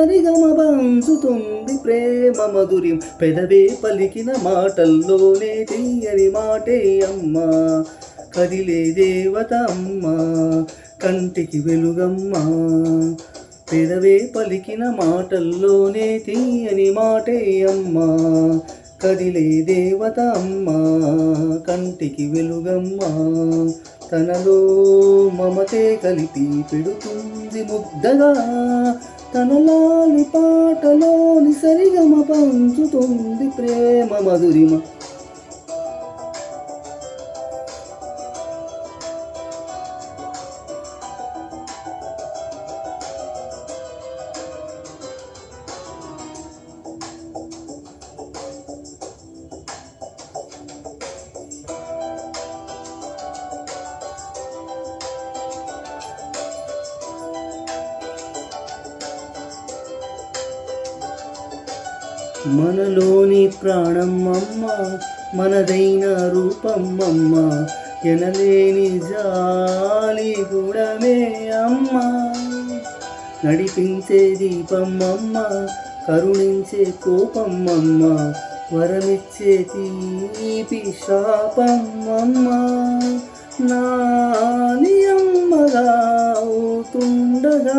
సరిగమ పంచుతుంది ప్రేమ మధుర్యం పెదవే పలికిన మాటల్లోనే తీయని మాటే అమ్మ. కదిలే దేవత అమ్మ కంటికి వెలుగమ్మా. పెదవే పలికిన మాటల్లోనే తీయని మాటే అమ్మ. కదిలే దేవత అమ్మ కంటికి వెలుగమ్మా. తనలో మమతే కలిపి పెడుతుంది ముద్దగా తనలాలి పాటలోని సరిగమ పంచుతుంది ప్రేమ మధురిమ. మనలోని ప్రాణం మనదైన రూపం ఎనలేని జాలి గుడమే అమ్మ. నడిపించే దీపం కరుణించే కోపం వరమిచ్చే తీపి శాపం నాని అమ్మగా అవుతుండగా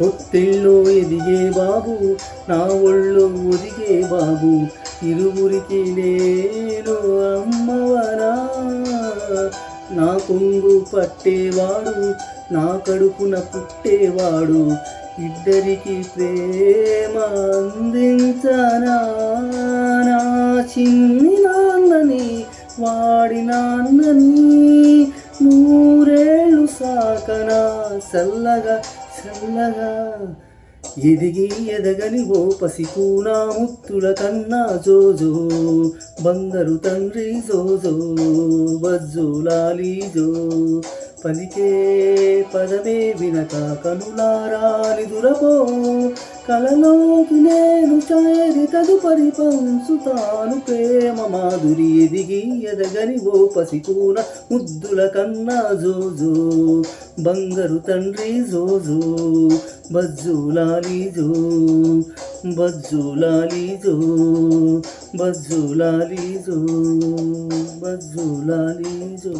పొత్తిళ్ళు ఎదిగే బాబు నా ఒళ్ళు ఒదిగే బాబు ఇరువురికి నేను అమ్మవరా నా కొంగు పట్టేవాడు నా కడుపున పుట్టేవాడు ఇద్దరికి ప్రేమ అందించనా? నా చిన్ని నాన్నని వాడి నాన్నని నూరేళ్ళు సాకనా? చల్లగా చల్లగా ఎదిగి ఎదగని ఓ పసికూనా ముత్తుల కన్నా జోజో. బంగారు తండ్రి జోజో బజ్జోలాలి జో పలికే పదమే వినక కనులారాని దురపో కలలోకి నేను చేరి తదుపరి పంచుతాను ప్రేమ మాధురి ఎదిగి ఎదగని ఓ పసికూన ముద్దుల కన్నా జోజో. బంగారు తండ్రి జోజో బజ్జులాలి జో. బజ్జులాలి జో బజ్జులాలి జో బజ్జులాలి జో.